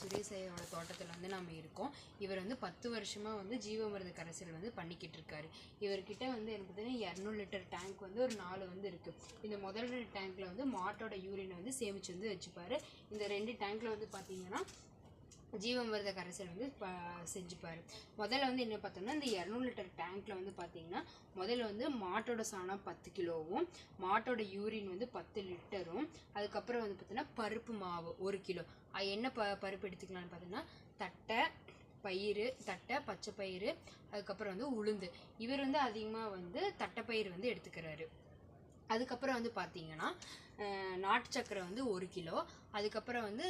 சுரேஷ் தோட்டத்தில் வந்து நம்ம இருக்கோம். இவர் வந்து பத்து வருஷமாக வந்து ஜீவாமிர்த கரைசல் வந்து பண்ணிக்கிட்டு இருக்காரு. இவர்கிட்ட வந்து எனக்கு பார்த்தீங்கன்னா இரநூறு லிட்டர் டேங்க் வந்து ஒரு நாலு வந்து இருக்குது இந்த முதல் டேங்க்கில் வந்து மாட்டோட யூரியனை வந்து சேமித்து வந்து வச்சுப்பார். இந்த ரெண்டு டேங்க்கில் வந்து பார்த்திங்கன்னா ஜீவாமிர்த கரைசல் வந்து ப செஞ்சுப்பார். முதல்ல வந்து என்ன பார்த்தோம்னா இந்த இரநூறு லிட்டர் டேங்க்கில் வந்து பார்த்தீங்கன்னா முதல்ல வந்து மாட்டோட சாணம் பத்து கிலோவும் மாட்டோட யூரின் வந்து பத்து லிட்டரும் அதுக்கப்புறம் வந்து பார்த்தீங்கன்னா பருப்பு மாவு ஒரு கிலோ. அது என்ன ப பருப்பு எடுத்துக்கலாம்னு பார்த்தீங்கன்னா தட்டை பயிறு தட்டை பச்சை பயிறு அதுக்கப்புறம் வந்து உளுந்து. இவர் வந்து அதிகமாக வந்து தட்டைப்பயிறு வந்து எடுத்துக்கிறாரு. அதுக்கப்புறம் வந்து பார்த்தீங்கன்னா நாட்டு சக்கரை வந்து ஒரு கிலோ. அதுக்கப்புறம் வந்து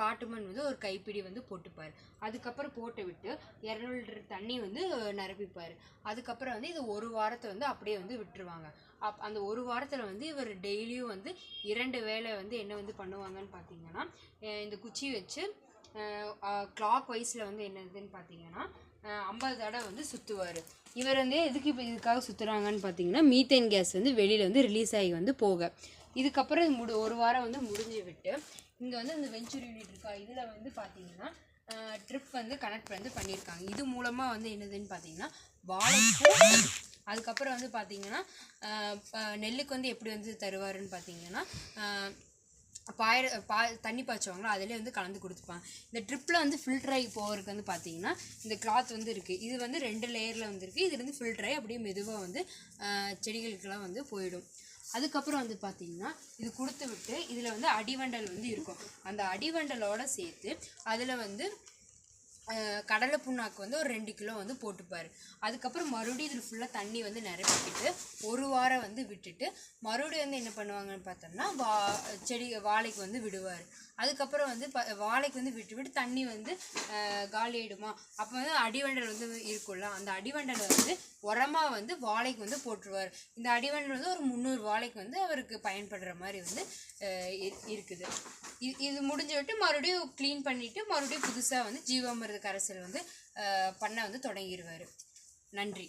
காட்டுமண் வந்து ஒரு கைப்பிடி வந்து போட்டுப்பார். அதுக்கப்புறம் போட்டு விட்டு இரநூறு லிட்டர் தண்ணி வந்து நிரப்பிப்பார். அதுக்கப்புறம் வந்து இது ஒரு வாரத்தை வந்து அப்படியே வந்து விட்டுருவாங்க. அப் அந்த ஒரு வாரத்தில் வந்து இவர் டெய்லியும் வந்து இரண்டு வேளை வந்து என்ன வந்து பண்ணுவாங்கன்னு பார்த்தீங்கன்னா இந்த குச்சி வச்சு கிளாக் வைஸில் வந்து என்னதுன்னு பார்த்தீங்கன்னா ஐம்பது தடவை வந்து சுற்றுவார் இவர் வந்து எதுக்கு இப்போ இதுக்காக சுற்றுறாங்கன்னு பார்த்தீங்கன்னா மீத்தேன் கேஸ் வந்து வெளியில் வந்து ரிலீஸ் ஆகி வந்து போக. இதுக்கப்புறம் முடி ஒரு வாரம் வந்து முடிஞ்சு விட்டு இங்கே வந்து இந்த வெஞ்சூர் யூனிட் இருக்கா இதில் வந்து பார்த்தீங்கன்னா ட்ரிப் வந்து கனெக்ட் வந்து பண்ணியிருக்காங்க இது மூலமாக வந்து என்னதுன்னு பார்த்தீங்கன்னா வாழைப்பூ அதுக்கப்புறம் வந்து பார்த்தீங்கன்னா நெல்லுக்கு வந்து எப்படி வந்து தருவாருன்னு பார்த்தீங்கன்னா ஆஹ் பாயிர பா தண்ணி பாய்ச்சுவாங்களோ அதிலே வந்து கலந்து கொடுத்துப்பாங்க. இந்த ட்ரிப்பில் வந்து ஃபில்டர் ஆகி போகிறதுக்கு வந்து பார்த்தீங்கன்னா இந்த கிளாத் வந்து இருக்குது இது வந்து ரெண்டு லேயரில் வந்துருக்கு இது வந்து ஃபில்டர் ஆகி அப்படியே மெதுவாக வந்து செடிகளுக்கெல்லாம் வந்து போயிடும். அதுக்கப்புறம் வந்து பார்த்தீங்கன்னா இது கொடுத்து விட்டு இதில் வந்து அடிவண்டல் வந்து இருக்கும். அந்த அடிவண்டலோடு சேர்த்து அதில் வந்து கடலை புண்ணாக்கு வந்து ஒரு ரெண்டு கிலோ வந்து போட்டுப்பார். அதுக்கப்புறம் மறுபடியும் இதில் ஃபுல்லாக தண்ணி வந்து நிரப்பிக்கிட்டு ஒரு வாரம் வந்து விட்டுட்டு மறுபடியும் வந்து என்ன பண்ணுவாங்கன்னு பார்த்தோம்னா வா செடி வாழைக்கு வந்து விடுவார். அதுக்கப்புறம் வந்து ப வாழைக்கு வந்து விட்டு விட்டு தண்ணி வந்து அஹ், அப்போ வந்து அடிவண்டல் வந்து இருக்கும்ல அந்த அடிவண்டலை வந்து உரமாக வந்து வாழைக்கு வந்து போட்டுருவார். இந்த அடிவண்டல் வந்து ஒரு முந்நூறு வாழைக்கு வந்து அவருக்கு பயன்படுற மாதிரி வந்து இரு- இருக்குது. இது இது முடிஞ்சு விட்டு மறுபடியும் க்ளீன் பண்ணிவிட்டு மறுபடியும் புதுசாக வந்து ஜீவாமிர்த கரைசல் வந்து பண்ண வந்து தொடங்கிடுவார் நன்றி.